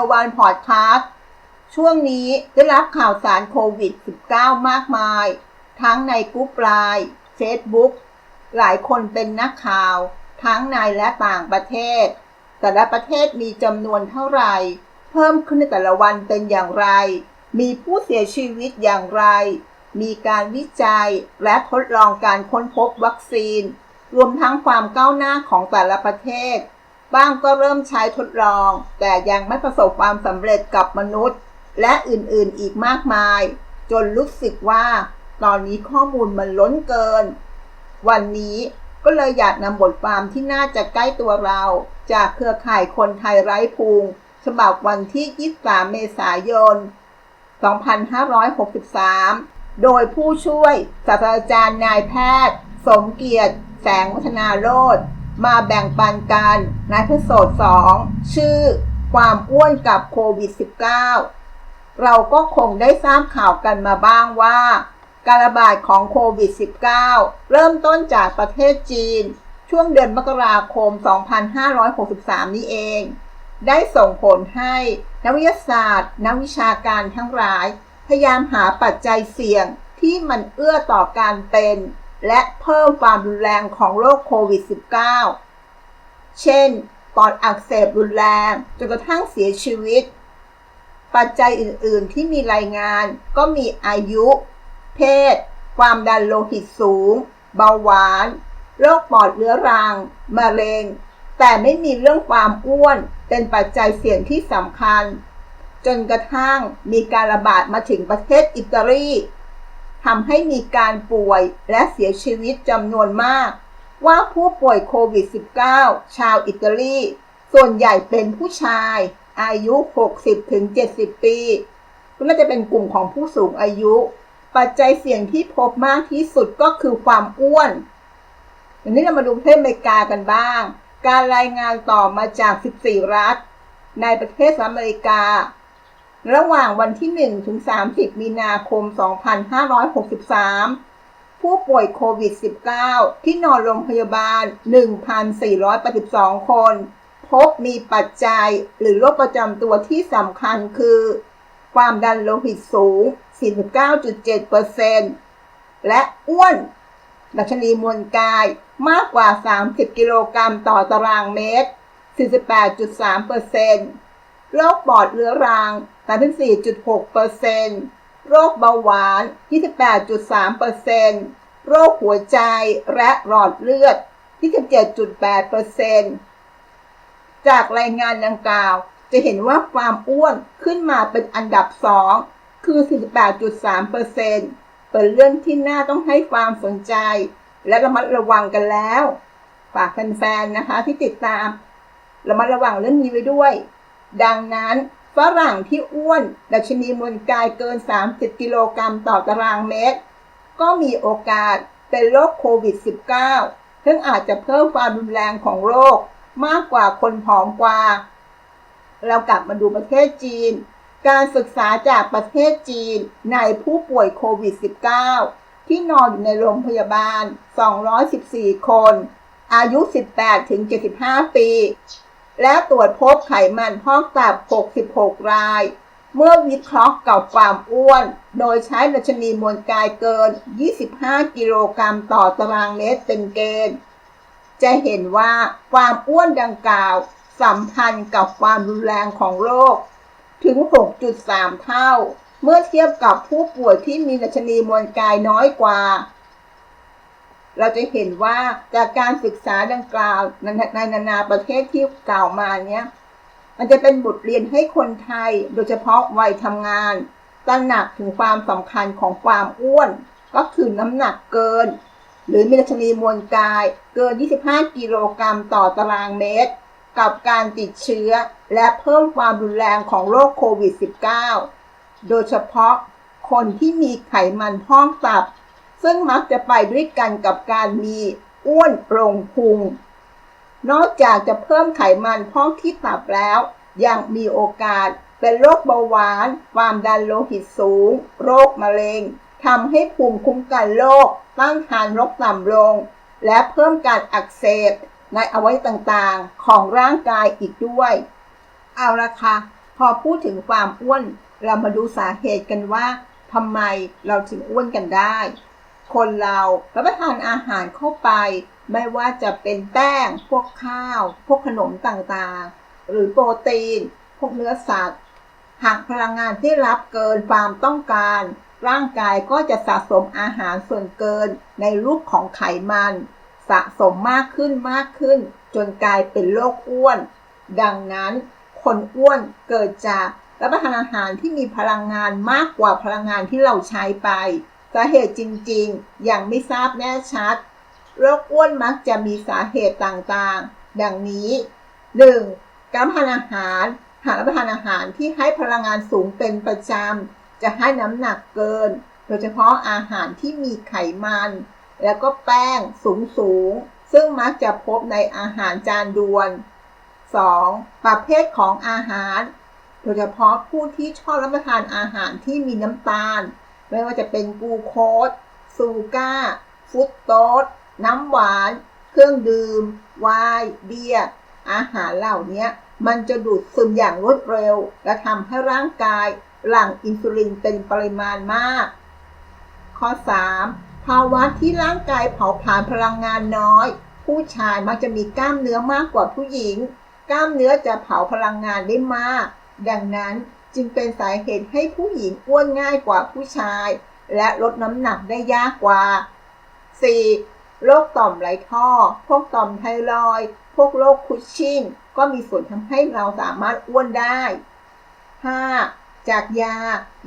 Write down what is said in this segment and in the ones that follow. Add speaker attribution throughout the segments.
Speaker 1: อวันพอดคาสต์ช่วงนี้ได้รับข่าวสารโควิด -19 มากมาย ทั้งในกรุ๊ปไลน์เฟซบุ๊กหลายคนเป็นนักข่าว ทั้งในและต่างประเทศ แต่ละประเทศมีจำนวนเท่าไหร่ เพิ่มขึ้นในแต่ละวันเป็นอย่างไร มีผู้เสียชีวิตอย่างไร มีการวิจัยและทดลองการค้นพบวัคซีน รวมทั้งความก้าวหน้าของแต่ละประเทศ บ้างก็เริ่มใช้ทดลอง แต่ยังไม่ประสบความสำเร็จกับมนุษย์ และอื่นๆอีกมากมาย จนรู้สึกว่า ตอนนี้ข้อมูลมันล้นเกิน วันนี้ก็เลยอยากนำบทความที่น่าจะใกล้ตัวเรา จากเครือข่ายคนไทยไร้ภูมิฉบับวันที่ 23 เมษายน 2563 โดยผู้ช่วยศาสตราจารย์นายแพทย์ สมเกียรติ แสงวัฒนาโรธ มาแบ่งปันกันในพิโซด2 ชื่อความอ้วนกับโควิด -19 เราก็คงได้ทราบข่าวกันมาบ้างว่า การระบาดของโควิด -19 เริ่มต้นจากประเทศจีน ช่วงเดือนมกราคม 2563 นี้เอง ได้ส่งผลให้นักวิทยาศาสตร์ นักวิชาการทั้งหลาย พยายามหาปัจจัยเสี่ยงที่มันเอื้อต่อการเป็น และเพิ่มความรุนแรงของโรคโควิด -19 เช่น ปอดอักเสบรุนแรงจนกระทั่งเสียชีวิต ปัจจัยอื่น ๆ ที่มีรายงานก็มีอายุ เพศ ความดันโลหิตสูง เบาหวาน โรคปอดเรื้อรัง มะเร็ง แต่ไม่มีเรื่องความอ้วนเป็นปัจจัยเสี่ยงที่สำคัญ จนกระทั่งมีการระบาดมาถึงประเทศอิตาลี ทำให้มีการป่วยและเสียชีวิตจำนวนมาก ว่าผู้ป่วยโควิด -19 ชาวอิตาลี ส่วนใหญ่เป็นผู้ชาย อายุ 60-70 ปีก็น่าจะเป็นกลุ่มของผู้สูงอายุ ปัจจัยเสี่ยงที่พบมากที่สุดก็คือความอ้วนอย่างนี้เรามาดูประเทศอเมริกากันบ้าง การรายงานต่อมาจาก 14 รัฐ ในประเทศสหรัฐอเมริกา ระหว่างวันที่ 1 ถึง 30 มีนาคม 2563 ผู้ป่วยโควิด -19 ที่นอนโรงพยาบาล 1,482 คน พบมีปัจจัยหรือโรคประจำตัวที่สำคัญคือ ความดันโลหิตสูง 49.7%และอ้วน ดัชนีมวลกายมากกว่า 30 กิโลกรัมต่อตารางเมตร 48.3% โรคปอดเรื้อรัง 34.6%โรคเบาหวาน 28.3%โรคหัวใจและหลอดเลือด 27.8%จากรายงานดังกล่าว จะเห็นว่าความอ้วนขึ้นมาเป็นอันดับ2คือ 48.3%เป็นเรื่องที่น่าต้องให้ความสนใจ และระมัดระวังกันแล้ว ฝากแฟนๆนะคะที่ติดตาม ระมัดระวังเรื่องนี้ไว้ด้วย ดังนั้นฝรั่งที่อ้วนดัชนีมวลกายเกิน 30 กิโลกรัมต่อตารางเมตร ก็มีโอกาสเป็นโรคโควิด -19 ซึ่งอาจจะเพิ่มความรุนแรงของโรคมากกว่าคนผอมกว่า เรากลับมาดูประเทศจีน การศึกษาจากประเทศจีนในผู้ป่วยโควิด -19 ที่นอนอยู่ในโรงพยาบาล 214 คน อายุ 18-75 ปี และตรวจพบไขมันพอกตับ 66 ราย เมื่อวิเคราะห์กับความอ้วน โดยใช้ดัชนีมวลกายเกิน 25 กิโลกรัมต่อตารางเมตรเป็นเกณฑ์ จะเห็นว่าความอ้วนดังกล่าวสัมพันธ์กับความรุนแรงของโรค ถึง 6.3 เท่า เมื่อเทียบกับผู้ป่วยที่มีดัชนีมวลกายน้อยกว่า เราจะเห็นว่าจากการศึกษาดังกล่าวในนานาประเทศที่กล่าวมาเนี้ยมันจะเป็นบทเรียนให้คนไทยโดยเฉพาะวัยทำงานตระหนักถึงความสำคัญของความอ้วน ก็คือน้ำหนักเกิน หรือมีดัชนีมวลกาย เกิน 25 กิโลกรัมต่อตารางเมตร กับการติดเชื้อ และเพิ่มความรุนแรงของโรคโควิด -19 โดยเฉพาะคนที่มีไขมันพอกตับ ซึ่งมักจะไปด้วยกันกับการมีอ้วนโปร่งพุง นอกจากจะเพิ่มไขมันพอกที่ตับแล้ว ยังมีโอกาสเป็นโรคเบาหวาน ความดันโลหิตสูง โรคมะเร็งทำให้ภูมิคุ้มกันโรคต้านทานโรคต่ำลง และเพิ่มการอักเสบในอวัยวะต่างๆ ของร่างกายอีกด้วย เอาละค่ะ พอพูดถึงความอ้วน เรามาดูสาเหตุกันว่าทำไมเราถึงอ้วนกันได้ คนเรารับประทานอาหารเข้าไป ไม่ว่าจะเป็นแป้ง พวกข้าว พวกขนมต่างๆ หรือโปรตีน พวกเนื้อสัตว์ หากพลังงานที่รับเกินความต้องการ ร่างกายก็จะสะสมอาหารส่วนเกินในรูปของไขมัน สะสมมากขึ้นมากขึ้น จนกลายเป็นโรคอ้วน ดังนั้น คนอ้วนเกิดจากรับประทานอาหารที่มีพลังงานมากกว่าพลังงานที่เราใช้ไป สาเหตุจริงๆ ยังไม่ทราบแน่ชัด โรคอ้วนมักจะมีสาเหตุต่างๆ ดังนี้ 1. การรับประทานอาหารหากรับประทานอาหารที่ให้พลังงานสูงเป็นประจำ จะให้น้ำหนักเกิน โดยเฉพาะอาหารที่มีไขมัน แล้วก็แป้งสูงสูงๆซึ่งมักจะพบในอาหารจานด่วน 2. ประเภทของอาหาร โดยเฉพาะผู้ที่ชอบรับประทานอาหารที่มีน้ำตาล ไม่ว่าจะเป็นกูโคสซูก้าฟุตโตสน้ำหวาน เครื่องดื่ม ไวน์เบียร์อาหารเหล่านี้มันจะดูดซึมอย่างรวดเร็ว และทำให้ร่างกายหลั่งอินซูลินเป็นปริมาณมาก ข้อ 3. ภาวะที่ร่างกายเผาผลาญพลังงานน้อย ผู้ชายมักจะมีกล้ามเนื้อมากกว่าผู้หญิง กล้ามเนื้อจะเผาพลังงานได้มาก ดังนั้น จึงเป็นสาเหตุให้ผู้หญิงอ้วนง่ายกว่าผู้ชาย และลดน้ำหนักได้ยากกว่า 4. โรคต่อมไรท่อ พวกต่อมไทรอยด์พวกโรคคุชชิ่งก็มีส่วนทำให้เราสามารถอ้วนได้ 5. จากยา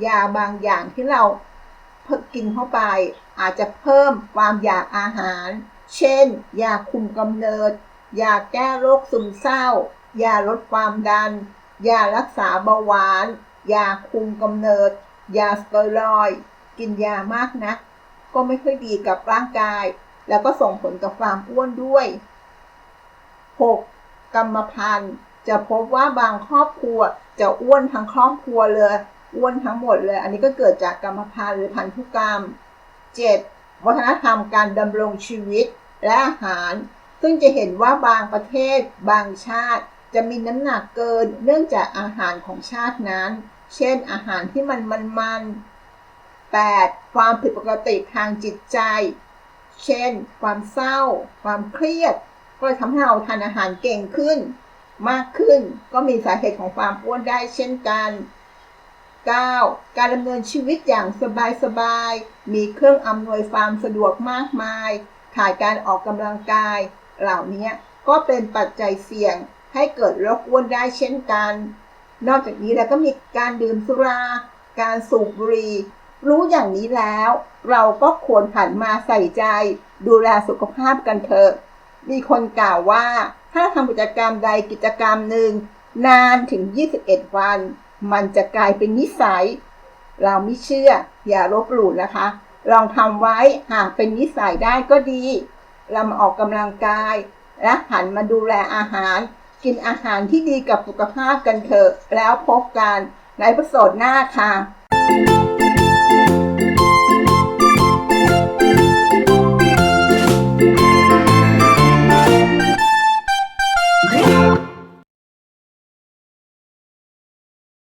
Speaker 1: ยาบางอย่างที่เราเพิ่กินเข้าไป อาจจะเพิ่มความอยากอาหาร เช่น ยาคุมกำเนิด ยาแก้โรคซึมเศร้า ยาลดความดัน ยารักษาเบาหวาน ยาคุมกำเนิด ยาสเตียรอยกินยามากนัก ก็ไม่ค่อยดีกับร่างกาย แล้วก็ส่งผลกับความอ้วนด้วย 6. กรรมพันธุ์ จะพบว่าบางครอบครัวจะอ้วนทั้งครอบครัวเลย อ้วนทั้งหมดเลย อันนี้ก็เกิดจากกรรมพันธุ์หรือพันธุกรรม 7. วัฒนธรรมการดำรงชีวิตและอาหาร ซึ่งจะเห็นว่าบางประเทศ บางชาติ จะมีน้ำหนักเกินเนื่องจากอาหารของชาตินั้น เช่นอาหารที่มันมันมัน 8. ความผิดปกติทางจิตใจ เช่น ความเศร้า ความเครียด ก็ทำให้เราทานอาหารเก่งขึ้น มากขึ้นก็มีสาเหตุของความอ้วนได้เช่นกัน 9. การดำเนินชีวิตอย่างสบายๆ มีเครื่องอำนวยความสะดวกมากมาย ขาดการออกกำลังกาย เหล่านี้ก็เป็นปัจจัยเสี่ยง ให้เกิดโรคอ้วนได้เช่นกัน นอกจากนี้แล้วก็มีการดื่มสุรา การสูบบุหรี่ รู้อย่างนี้แล้ว เราก็ควรหันมาใส่ใจ ดูแลสุขภาพกันเถอะ มีคนกล่าวว่าถ้าทำกิจกรรมใดกิจกรรมหนึ่ง นานถึง 21 วัน มันจะกลายเป็นนิสัย เราไม่เชื่อ อย่าลบหลู่นะคะ ลองทำไว้หากเป็นนิสัยได้ก็ดี เรามาออกกำลังกายและหันมาดูแลอาหาร กินอาหารที่ดีกับสุขภาพกันเถอะ แล้วพบกันในประสดหน้าค่ะ